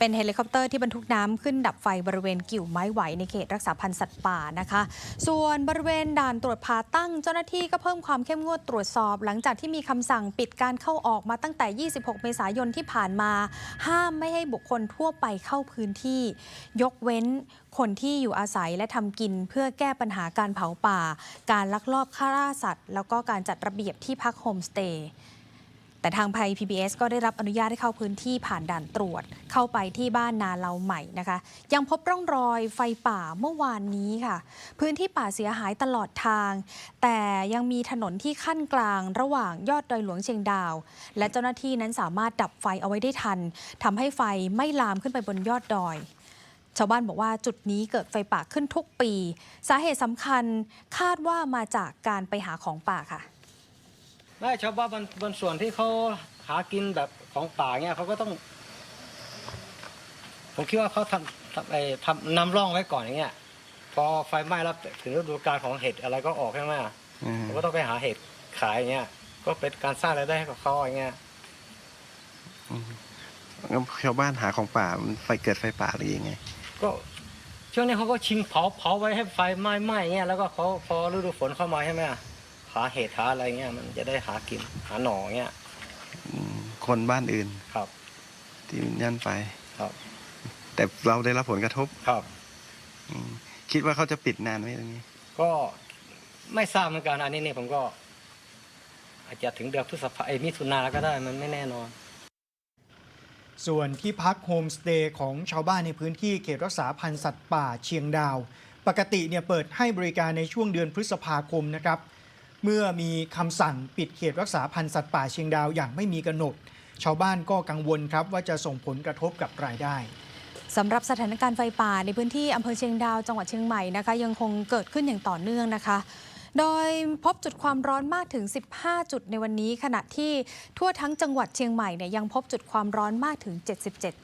เป็นเฮลิคอปเตอร์ที่บรรทุกน้ำขึ้นดับไฟบริเวณกิ่วไม้ไหวในเขตรักษาพันธุ์สัตว์ป่านะคะ ส่วนบริเวณด่านตรวจพาตั้ง เจ้าหน้าที่ก็เพิ่มความเข้มงวดตรวจสอบ หลังจากที่มีคำสั่งปิดการเข้าออกมาตั้งแต่ 26 เมษายนที่ผ่านมา ห้ามไม่ให้บุคคลทั่วไปเข้าพื้นที่ ยกเว้นคนที่อยู่อาศัยและทำกินเพื่อแก้ปัญหาการเผาป่า การลักลอบฆ่าสัตว์ แล้วก็การจัดระเบียบที่พักโฮมสเตย์ แต่ทางไพ PBS ก็ได้รับอนุญาตให้เข้าพื้นที่ผ่านด่านตรวจ เข้าไปที่บ้านนาเลาใหม่นะคะ ยังพบร่องรอยไฟป่าเมื่อวานนี้ค่ะ พื้นที่ป่าเสียหายตลอดทาง แต่ยังมีถนนที่ขั้นกลางระหว่างยอดดอยหลวงเชียงดาว และเจ้าหน้าที่นั้นสามารถดับไฟเอาไว้ได้ทันทำให้ไฟไม่ลามขึ้นไปบนยอดดอยชาวบ้านบอกว่าจุดนี้เกิดไฟป่าขึ้นทุกปี สาเหตุสำคัญคาดว่ามาจากการไปหาของป่าค่ะ ไม่ชาวบ้านบางบางส่วนที่เขาหากินแบบของป่าเนี่ยเขาก็ต้อง ผมคิดว่าเขาทำทำไอ้ทำนำร่องไว้ก่อนอย่างเงี้ย พอไฟไหม้แล้วถึงฤดูกาลของเห็ดอะไรก็ออกใช่ไหมอืมเขาก็ต้องไปหาเห็ดขายอย่างเงี้ย ก็เป็นการสร้างรายได้ให้กับเขาอย่างเงี้ยงั้นชาวบ้านหาของป่ามันไฟเกิดไฟป่าหรือยังไง ก็ช่วงนี้เขาก็ชิงเผาเผาไว้ให้ไฟไหม้ไหม้เงี้ยแล้วก็เขาพอฤดูฝนเข้ามาใช่ไหม หาเห็ดหาอะไรเงี้ยมันจะได้หากินหาหน่อเงี้ยอืมคนบ้านอื่นครับ ที่นั่นไป ครับแต่เราได้รับผลกระทบครับ อืมคิดว่าเขาจะปิดนานไหมตรงนี้ก็ไม่ทราบเหมือนกันอันนี้เนี่ยผมก็ อาจจะถึงเดือนพฤษภาเอยมิถุนาก็ได้มันไม่แน่นอน ส่วนที่พักโฮมสเตย์ของชาวบ้านในพื้นที่เขตรักษาพันธุ์สัตว์ป่าเชียงดาว ปกติเนี่ยเปิดให้บริการในช่วงเดือนพฤษภาคมนะครับ เมื่อมีคำสั่งปิดเขตรักษาพันธุ์สัตว์ป่าเชียงดาวอย่างไม่มีกำหนด ชาวบ้านก็กังวลครับว่าจะส่งผลกระทบกับรายได้สำหรับสถานการณ์ไฟป่าในพื้นที่อำเภอเชียงดาวจังหวัดเชียงใหม่นะคะ ยังคงเกิดขึ้นอย่างต่อเนื่องนะคะ โดยพบจุดความร้อนมากถึง 15 จุดในวันนี้ ขณะที่ทั่วทั้งจังหวัดเชียงใหม่เนี่ยยังพบจุดความร้อนมากถึง 77 จุด